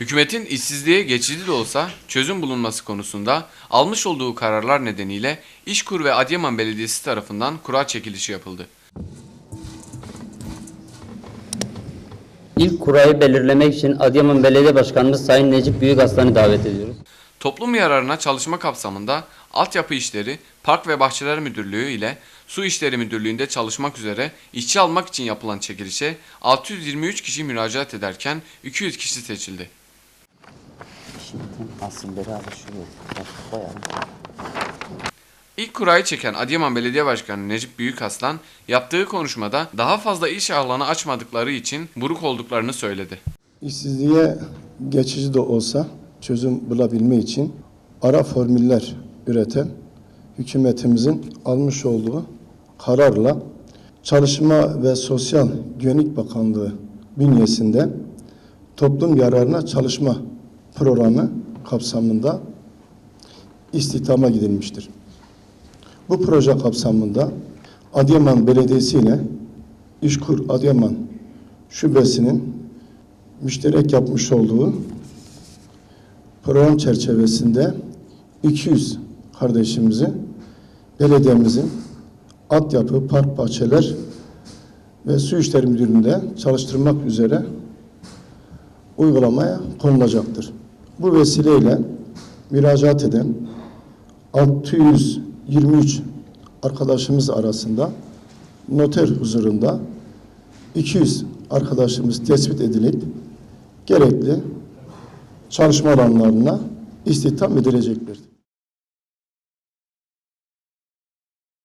Hükümetin işsizliğe geçici de olsa çözüm bulunması konusunda almış olduğu kararlar nedeniyle İşkur ve Adıyaman Belediyesi tarafından kura çekilişi yapıldı. İlk kurayı belirlemek için Adıyaman Belediye Başkanımız Sayın Necip Büyükaslan'ı davet ediyoruz. Toplum yararına çalışma kapsamında Altyapı İşleri, Park ve Bahçeler Müdürlüğü ile Su İşleri Müdürlüğü'nde çalışmak üzere işçi almak için yapılan çekilişe 623 kişi müracaat ederken 200 kişi seçildi. Şimdi asilleri alışıyor. Bayağı. İlk kurayı çeken Adıyaman Belediye Başkanı Necip Büyükaslan yaptığı konuşmada daha fazla iş alanı açmadıkları için buruk olduklarını söyledi. İşsizliğe geçici de olsa çözüm bulabilme için ara formüller üreten hükümetimizin almış olduğu kararla Çalışma ve Sosyal Güvenlik Bakanlığı bünyesinde toplum yararına çalışma programı kapsamında istihdama gidilmiştir. Bu proje kapsamında Adıyaman Belediyesi ile İşkur Adıyaman Şubesi'nin müşterek yapmış olduğu program çerçevesinde 200 kardeşimizi belediyemizin altyapı, park, bahçeler ve su işleri müdürlüğünde çalıştırmak üzere uygulamaya konulacaktır. Bu vesileyle müracaat eden 623 arkadaşımız arasında noter huzurunda 200 arkadaşımız tespit edilip gerekli çalışma alanlarına istihdam edilecektir.